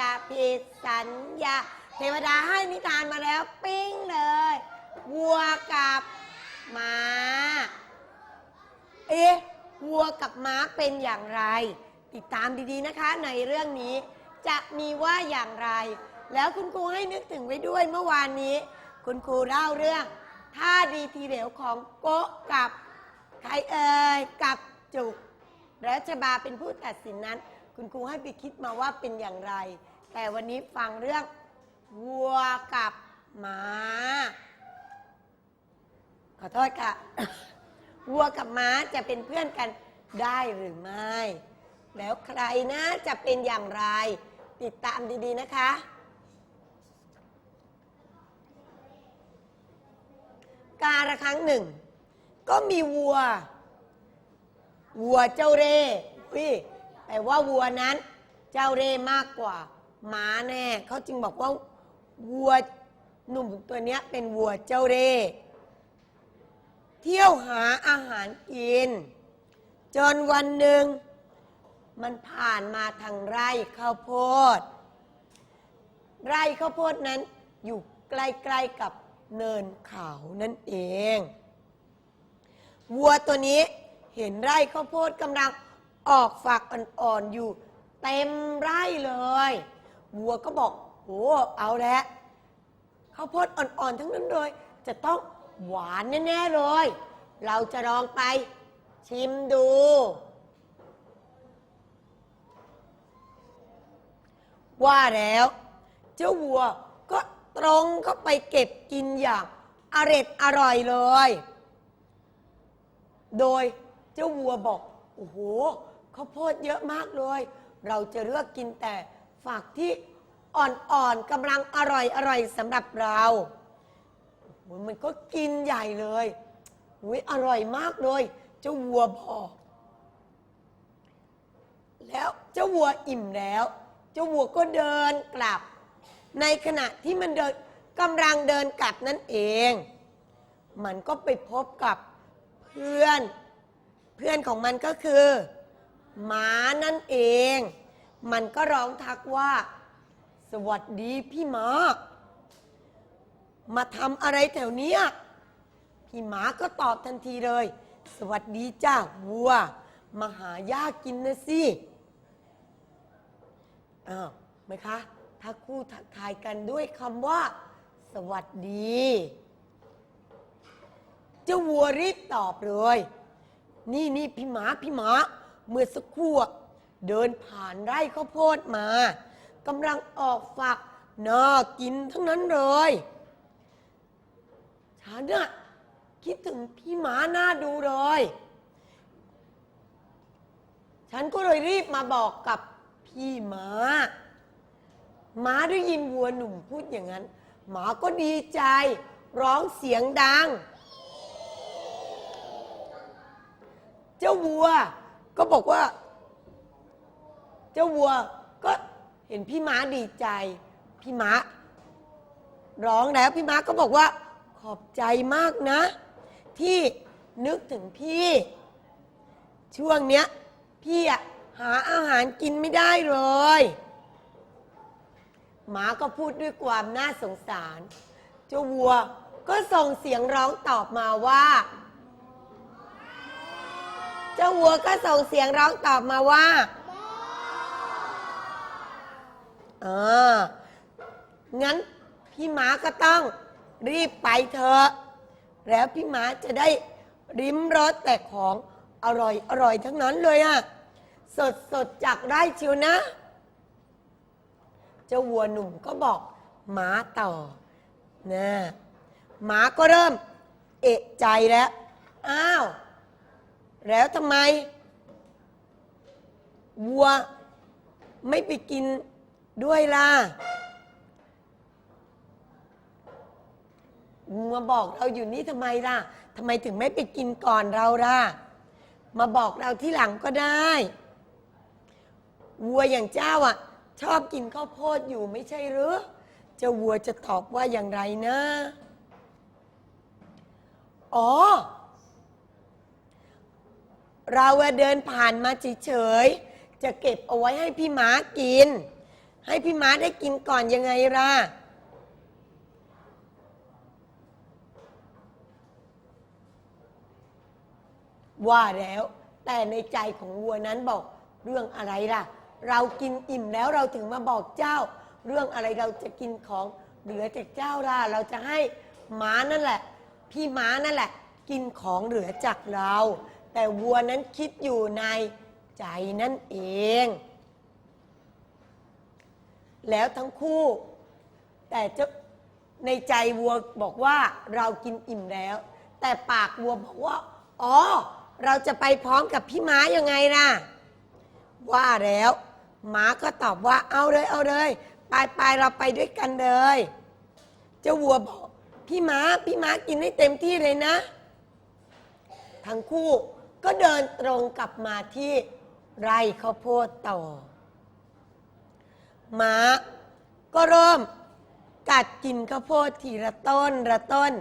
จะผิดสัญญา เทวดาให้นิทานมาแล้วปิ้งเลย วัวกับม้า เอ๊ะ วัวกับม้าเป็นอย่างไร ติดตามดีๆนะคะในเรื่องนี้จะมีว่าอย่างไร แล้วคุณครูให้นึกถึงไว้ด้วยเมื่อวานนี้ คุณครูเล่าเรื่องท่าดีทีเหลวของโกะกับใครเอ่ยกับจุก รัชบาเป็นผู้ตัดสินนั้น คุณครูให้ไปคิดมาว่าเป็นอย่างไร แต่วันนี้ฟังเรื่องวัวกับหมา ขอโทษค่ะ วัวกับม้าจะเป็นเพื่อนกันได้หรือไม่ แล้วใครนะจะเป็นอย่างไร ติดตามดีๆนะคะ การละครั้งหนึ่ง ก็มีวัว วัวเจ้าเร่พี่ แต่ว่าวัวนั้น เจ้าเร่มากกว่าม้าแน่เขาจึงบอกว่าวัวหนุ่มตัวเนี้ยเป็นวัวเจ้าเร่เที่ยวหาอาหารกิน จนวันหนึ่ง มันผ่านมาทางไร่ข้าวโพด ไร่ข้าวโพดนั้นอยู่ใกล้ๆกับเนินเขานั่นเอง วัวตัวนี้เห็นไร่ข้าวโพดกำลัง ออกฝักอ่อนๆอยู่ เต็มไร่เลย วัวก็บอกโอ้เอาแล้วข้าวโพดอ่อนๆ ทั้งนั้นเลย จะต้องหวานแน่ๆเลย เราจะลองไปชิมดู ว่าแล้ว เจ้าวัวก็ตรงเข้าไปเก็บกินอย่างอร็ดอร่อยเลย โดยเจ้าวัวบอก โอ้โห ข้าวโพดเยอะมากเลย เราจะเลือกกินแต่ฝักที่อ่อนๆกำลังอร่อยอร่อยสำหรับเราโอ้โหมันก็กินใหญ่เลยอุ้ยอร่อยมากเลยเจ้าวัวบอกแล้วเจ้าวัวอิ่มแล้ว เจ้าวัวก็เดินกลับ ในขณะที่มันเดินกำลังเดินกลับนั่นเอง มันก็ไปพบกับเพื่อน เพื่อนของมันก็คือ มานั่นเอง มันก็ร้องทักว่า สวัสดีพี่หมามาทำอะไรแถวเนี้ยพี่หมาก็ตอบทันทีเลย สวัสดีจ้าวัว มาหาหญ้ากินนะสิอ้าวไหมคะ ถ้าคู่ทักทายกันด้วยคำว่า สวัสดีเจ้าวัวรีบตอบเลย นี่นี่พี่หมาพี่หมา เมื่อสักครู่อะเดินผ่านไร่ข้าวโพดมากำลังออกฝักน่ากินทั้งนั้นเลย ฉันน่ะคิดถึงพี่หมาหน้าดูเลย ฉันก็เลยรีบมาบอกกับพี่หมาหมาได้ยินวัวหนุ่มพูดอย่างนั้น หมาก็ดีใจ ร้องเสียงดัง เจ้าวัว ก็บอกว่า เจ้าวัวก็เห็นพี่ม้าดีใจ พี่ม้าร้องแล้วพี่ม้าก็บอกว่า ขอบใจมากนะ ที่นึกถึงพี่ ช่วงเนี้ย พี่อะหาอาหารกินไม่ได้เลยหมาก็พูดด้วยความน่าสงสาร เจ้าวัวก็ส่งเสียงร้องตอบมาว่า เจ้าวัวก็ส่งเสียงร้องตอบมาว่าเอองั้นพี่หมาก็ต้องรีบไปเถอะ แล้วพี่หมาจะได้ริมรสแต่ของอร่อยอร่อยทั้งนั้นเลยอะสดสดจากไร่เชียวนะ เจ้าวัวหนุ่มก็บอกหมาต่อนะหมาก็เริ่ม เอะใจแล้ว อ้าว แล้วทำไม วัวไม่ไปกินด้วยล่ะมาบอกเราอยู่นี่ทำไมล่ะทำไมถึงไม่ไปกินก่อนเราล่ะ มาบอกเราที่หลังก็ได้ วัวอย่างเจ้าอะ ชอบกินข้าวโพดอยู่ไม่ใช่หรือเจ้าวัวจะตอบว่าอย่างไรนะ อ๋อ เราอะเดินผ่านมาเฉยๆ จะเก็บเอาไว้ให้พี่หมากิน ให้พี่ม้าได้กินก่อนยังไงล่ะ ว่าแล้ว แต่ในใจของวัวนั้นบอกเรื่องอะไรล่ะ เรากินอิ่มแล้วเราถึงมาบอกเจ้า เรื่องอะไรเราจะกินของเหลือจากเจ้าล่ะ เราจะให้หม้านั่นแหละ พี่ม้านั่นแหละ กินของเหลือจากเรา แต่วัวนั้นคิดอยู่ในใจนั่นเอง แล้วทั้งคู่ แต่เจ้าในใจวัวบอกว่าเรากินอิ่มแล้ว แต่ปากวัวบอกว่า อ๋อ เราจะไปพร้อมกับพี่ม้ายังไงล่ะ ว่าแล้วม้าก็ตอบว่าเอาเลยเอาเลย ไปไปเราไปด้วยกันเลย เจ้าวัวบอก พี่ม้าพี่ม้ากินให้เต็มที่เลยนะ ทั้งคู่ ก็เดินตรงกลับมาที่ไร่ข้าวโพดต่อ ม้าก็เริ่มกัดกินข้าวโพดทีละต้นละต้น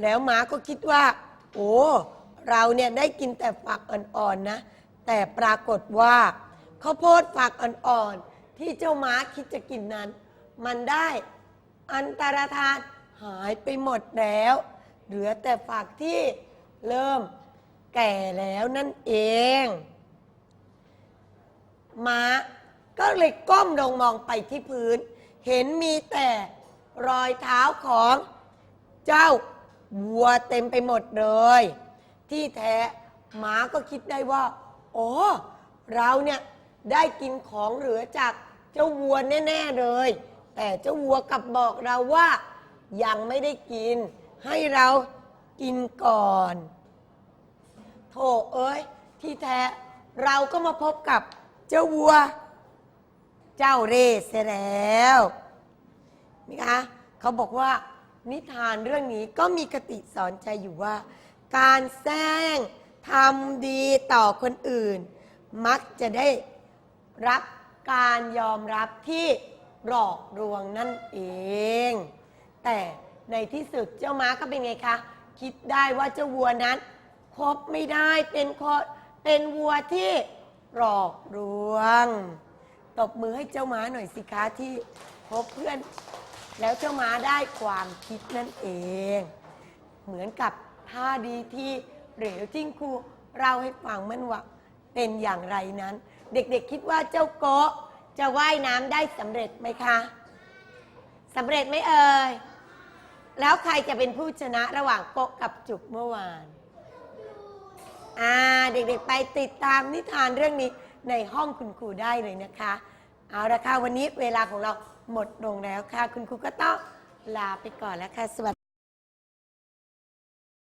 แล้วม้าก็คิดว่า โอ้ เราเนี่ยได้กินแต่ฝักอ่อนๆนะ แต่ปรากฏว่าข้าวโพดฝักอ่อนๆที่เจ้าม้าคิดจะกินนั้น มันได้อันตรธาน หายไปหมดแล้ว เหลือแต่ฝักที่เริ่มแก่แล้วนั่นเองม้าก็เลยก้มลงมองไปที่พื้น เห็นมีแต่รอยเท้าของเจ้าวัวเต็มไปหมดเลย ที่แท้ม้าก็คิดได้ว่าโอ้เราเนี่ยได้กินของเหลือจากเจ้าวัวแน่ ๆ เลย แต่เจ้าวัวกลับบอกเราว่า ยังไม่ได้กิน ให้เรากินก่อน โถเอ้ย ที่แท้เราก็มาพบกับเจ้าวัว เจ้าเรศเสียแล้วนี่คะเขาบอกว่านิทานเรื่องนี้ก็มีคติสอนใจอยู่ว่า การแซงทำดีต่อคนอื่น มักจะได้รับการยอมรับที่หลอกลวงนั่นเอง แต่ในที่สุดเจ้าม้าก็เป็นไงคะ คิดได้ว่าเจ้าวัวนั้นคบไม่ได้เป็นคเป็นวัวที่หลอกลวง ตบมือให้เจ้าม้าหน่อยสิคะที่พบเพื่อน แล้วเจ้าม้าได้ความคิดนั่นเอง เหมือนกับท่าดีที่เหลวจิ้งครูเราให้ฟังมันว่าเป็นอย่างไรนั้น เด็กๆคิดว่าเจ้าโกะจะว่ายน้ำได้สำเร็จไหมคะสำเร็จไหมเอ่ย แล้วใครจะเป็นผู้ชนะระหว่างโกะกับจุกเมื่อวาน อ่า เด็กๆไปติดตามนิทานเรื่องนี้ในห้องคุณครูได้เลยนะคะ เอาละค่ะ วันนี้เวลาของเราหมดลงแล้วค่ะ คุณครูก็ต้องลาไปก่อนแล้วค่ะ สวัสดี